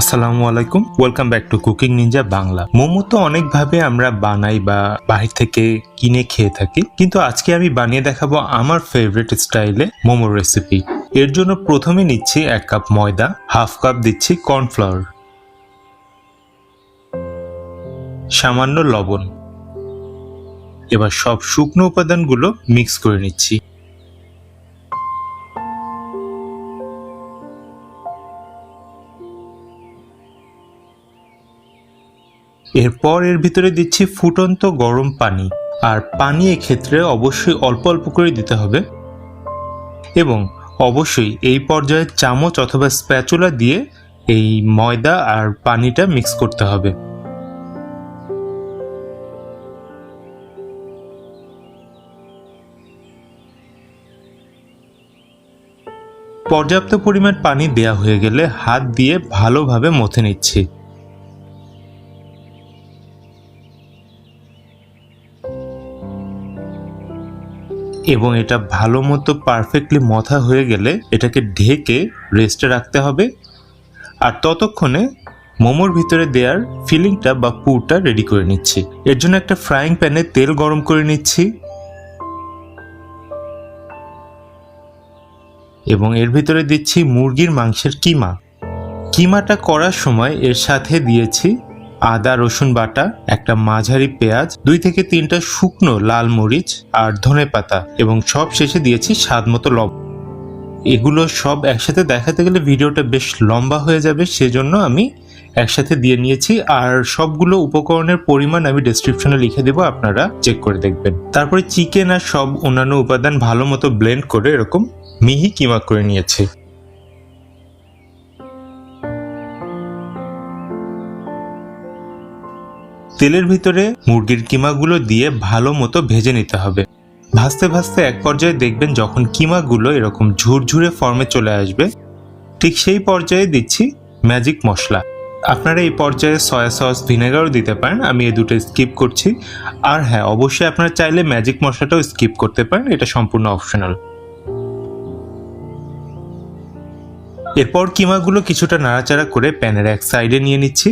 আসসালামু আলাইকুম। Welcome back to cooking ninja Bangla momo তো অনেকভাবে আমরা বানাই বা বাহির থেকে কিনে খেয়ে থাকি, কিন্তু আজকে আমি বানিয়ে দেখাবো আমার ফেভারিট স্টাইলে মোমো রেসিপি এর জন্য প্রথমে নিচ্ছি এক কাপ ময়দা হাফ কাপ দিচ্ছি কর্নফ্লাওয়ার সামান্য লবণ। এবার সব শুকনো উপাদানগুলো মিক্স করে নিচ্ছি। এরপর এর ভিতরে দিচ্ছি ফুটন্ত গরম পানি, আর পানি এক্ষেত্রে অবশ্যই অল্প অল্প করে দিতে হবে। এবং অবশ্যই এই পর্যায়ে চামচ অথবা স্প্যাচুলা দিয়ে এই ময়দা আর পানিটা মিক্স করতে হবে। পর্যাপ্ত পরিমাণ পানি দেয়া হয়ে গেলে হাত দিয়ে ভালোভাবে মথে নিচ্ছি। এবং এটা ভালো মতো পারফেক্টলি মথা হয়ে গেলে এটাকে ঢেকে রেস্টে রাখতে হবে। আর ততক্ষণে মোমোর ভিতরে দেওয়ার ফিলিংটা বা পুরটা রেডি করে নিচ্ছি। এর জন্য একটা ফ্রাইং প্যানে তেল গরম করে নিচ্ছি। এবং এর ভিতরে দিচ্ছি মুরগির মাংসের কিমা। কিমাটা করার সময় এর সাথে দিয়েছি আদা, রসুন বাটা, একটা মাঝারি পেঁয়াজ, দুই থেকে তিনটা শুকনো লাল মরিচ আর ধনে পাতা এবং সব শেষে দিয়েছি স্বাদ মতো লবণ। এগুলো সব একসাথে দেখাতে গেলে ভিডিওটা বেশ লম্বা হয়ে যাবে, সেজন্য আমি একসাথে দিয়ে নিয়েছি। আর সবগুলো উপকরণের পরিমাণ আমি ডেসক্রিপশনে লিখে দেবো, আপনারা চেক করে দেখবেন। তারপরে চিকেন আর সব অন্যান্য উপাদান ভালো মতো ব্লেন্ড করে এরকম মিহি কিমা করে নিয়েছি। তেলের ভিতরে মুরগির কিমাগুলো দিয়ে ভালো মতো ভেজে নিতে হবে। ভাজতে ভাজতে এক পর্যায়ে দেখবেন যখন কিমাগুলো এরকম ঝুরঝুরে ফর্মে চলে আসবে, ঠিক সেই পর্যায়ে দিচ্ছি ম্যাজিক মশলা। আপনারা এই পর্যায়ে সয়া সস ভিনেগারও দিতে পারেন, আমি এই দুটো স্কিপ করছি। আর হ্যাঁ অবশ্যই আপনারা চাইলে ম্যাজিক মশলাটাও স্কিপ করতে পারেন, এটা সম্পূর্ণ অপশনাল এরপর কিমাগুলো কিছুটা নাড়াচাড়া করে প্যানের এক সাইডে নিয়ে নিচ্ছি।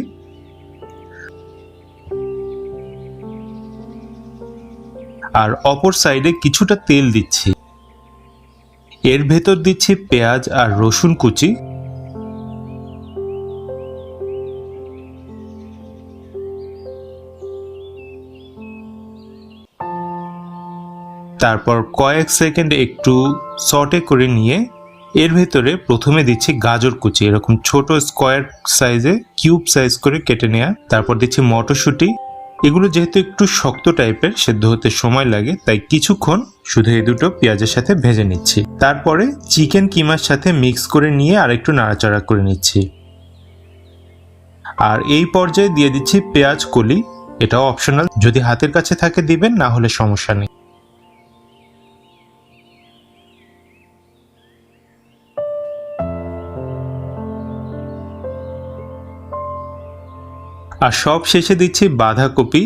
আর অপর সাইডে কিছুটা তেল দিচ্ছি। এর ভেতর দিচ্ছি পেঁয়াজ আর রসুন কুচি। তারপর কয়েক সেকেন্ড একটু সটে করে নিয়ে এর ভেতরে প্রথমে দিচ্ছি গাজর কুচি, এরকম ছোট স্কোয়ার সাইজে, কিউব সাইজ করে কেটে নেওয়া তারপর দিচ্ছি মটরশুঁটি এগুলো যেহেতু একটু শক্ত টাইপের, সেদ্ধ হতে সময় লাগে, তাই কিছুক্ষণ শুধু এই দুটো পেঁয়াজের সাথে ভেজে নিচ্ছি। তারপরে চিকেন কিমার সাথে মিক্স করে নিয়ে আর একটু নাড়াচাড়া করে নিচ্ছি। আর এই পর্যায়ে দিয়ে দিচ্ছি পেঁয়াজ কলি। এটাও অপশনাল। যদি হাতের কাছে থাকে দিবেন, না হলে সমস্যা নেই। আর সব শেষে দিচ্ছি বাঁধাকপি।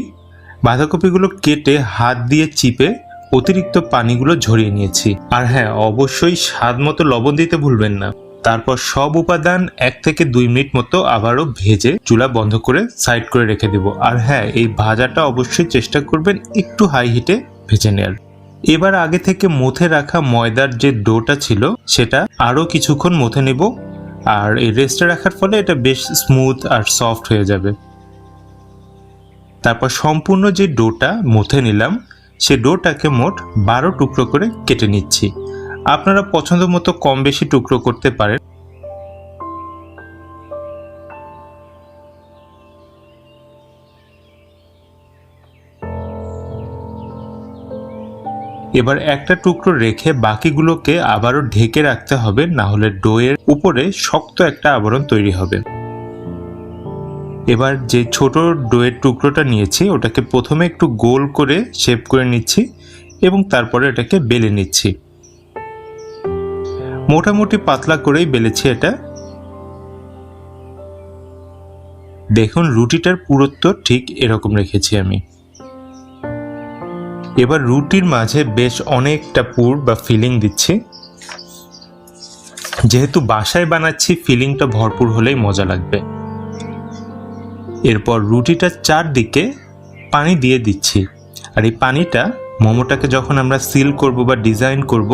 বাঁধাকপিগুলো কেটে হাত দিয়ে চিপে অতিরিক্ত পানিগুলো ঝরিয়ে নিয়েছি। আর হ্যাঁ অবশ্যই স্বাদ মতো লবণ দিতে ভুলবেন না। তারপর সব উপাদান এক থেকে দুই মিনিট মতো আবারও ভেজে চুলা বন্ধ করে সাইড করে রেখে দেব। আর হ্যাঁ এই ভাজাটা অবশ্যই চেষ্টা করবেন একটু হাই হিটে ভেজে নেয়ার। এবার আগে থেকে মথে রাখা ময়দার যে ডোটা ছিল, সেটা আরও কিছুক্ষণ মথে নেব। আর এই রেস্টে রাখার ফলে এটা বেশ স্মুথ আর সফট হয়ে যাবে। তারপর সম্পূর্ণ যে ডোটা মুথে নিলাম, সে ডোটাকে মোট বারো টুকরো করে কেটে নিচ্ছি। আপনারা পছন্দ মতো কম বেশি টুকরো করতে পারেন। এবার একটা টুকরো রেখে বাকিগুলোকে আবারও ঢেকে রাখতে হবে না হলে ডোয়ের উপরে শক্ত একটা আবরণ তৈরি হবে। এবার যে ছোট ডোয়ের টুকরোটা নিয়েছি, ওটাকে প্রথমে একটু গোল করে শেপ করে নিচ্ছি এবং তারপরে এটাকে বেলে নিচ্ছি। মোটামুটি পাতলা করেই বেলেছি এটা। দেখুন, রুটিটার পুরুত্ব ঠিক এরকম রেখেছি আমি। এবার রুটির মাঝে বেশ অনেকটা পুর বা ফিলিং দিচ্ছি। যেহেতু বাসায় বানাচ্ছি, ফিলিংটা ভরপুর হলেই মজা লাগবে। এরপর রুটিটার চারদিকে পানি দিয়ে দিচ্ছি। আর এই পানিটা মোমোটাকে যখন আমরা সিল করব বা ডিজাইন করব,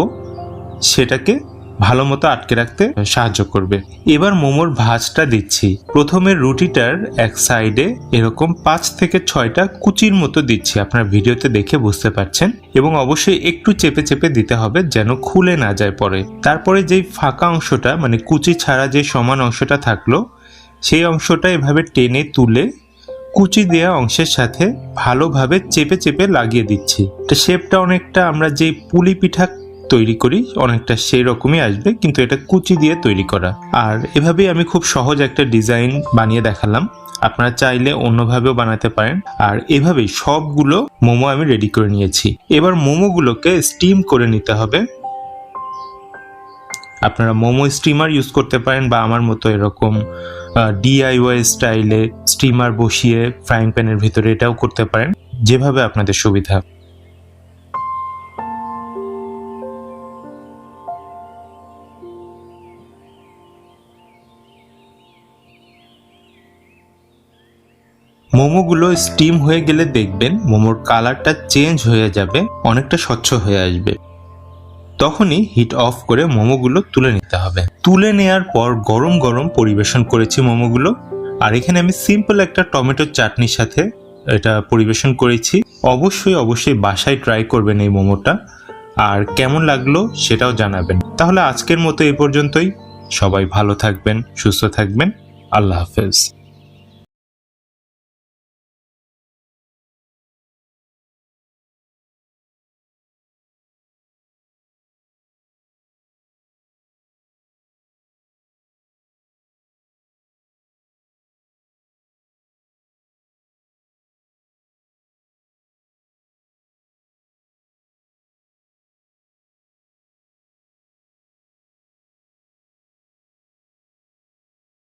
সেটাকে ভালো মতো আটকে রাখতে সাহায্য করবে। এবার মোমোর ভাজটা দিচ্ছি। প্রথমে রুটিটার এক সাইডে এরকম পাঁচ থেকে ছয়টা কুচির মতো দিচ্ছি। আপনার ভিডিওতে দেখে বুঝতে পারছেন। এবং অবশ্যই একটু চেপে চেপে দিতে হবে যেন খুলে না যায় পরে। তারপরে যেই ফাঁকা অংশটা মানে কুচি ছাড়া যে সমান অংশটা থাকল সেই অংশটা এভাবে টেনে তুলে কুচি দেওয়া অংশের সাথে ভালোভাবে চেপে চেপে লাগিয়ে দিচ্ছি। এটা শেপটা অনেকটা আমরা যে পুলি পিঠা তৈরি করি, অনেকটা সেই রকমই আসবে, কিন্তু এটা কুচি দিয়ে তৈরি করা। আর এভাবেই আমি খুব সহজ একটা ডিজাইন বানিয়ে দেখালাম। আপনারা চাইলে অন্যভাবেও বানাতে পারেন। আর এভাবেই সবগুলো মোমো আমি রেডি করে নিয়েছি। এবার মোমোগুলোকে স্টিম করে নিতে হবে। আপনারা মোমো স্টিমার ইউজ করতে পারেন বা আমার মতো এরকম ডিআইওয়াই স্টাইলে স্টিমার বসিয়ে ফ্রাইং প্যানের ভিতরে এটাও করতে পারেন, যেভাবে আপনাদের সুবিধা। মোমোগুলো স্টিম হয়ে গেলে দেখবেন মোমোর কালারটা চেঞ্জ হয়ে যাবে, অনেকটা স্বচ্ছ হয়ে আসবে। তখনই হিট অফ করে মোমোগুলো তুলে নিতে হবে। তুলে নেয়ার পর গরম গরম পরিবেশন করেছি মোমোগুলো। আর এখানে আমি সিম্পল একটা টমেটোর চাটনির সাথে এটা পরিবেশন করেছি। অবশ্যই অবশ্যই বাসায় ট্রাই করবেন এই মোমোটা। আর কেমন লাগল সেটাও জানাবেন। তাহলে আজকের মতো এই পর্যন্তই। সবাই ভালো থাকবেন, সুস্থ থাকবেন। আল্লাহ হাফেজ।